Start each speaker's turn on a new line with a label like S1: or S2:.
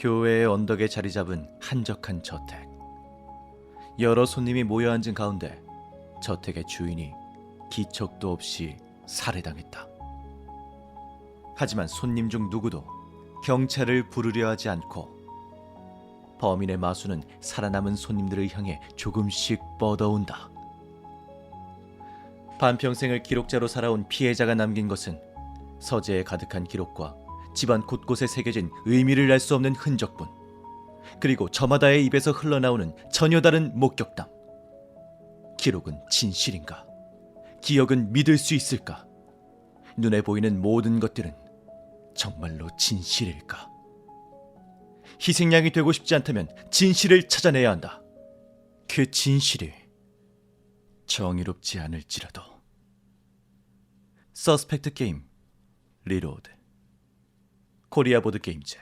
S1: 교회의 언덕에 자리 잡은 한적한 저택. 여러 손님이 모여 앉은 가운데 저택의 주인이 기척도 없이 살해당했다. 하지만 손님 중 누구도 경찰을 부르려 하지 않고 범인의 마수는 살아남은 손님들을 향해 조금씩 뻗어온다. 반평생을 기록자로 살아온 피해자가 남긴 것은 서재에 가득한 기록과 집안 곳곳에 새겨진 의미를 알 수 없는 흔적뿐. 그리고 저마다의 입에서 흘러나오는 전혀 다른 목격담. 기록은 진실인가? 기억은 믿을 수 있을까? 눈에 보이는 모든 것들은 정말로 진실일까? 희생양이 되고 싶지 않다면 진실을 찾아내야 한다. 그 진실이 정의롭지 않을지라도. 서스펙트 게임 리로드 코리아 보드 게임즈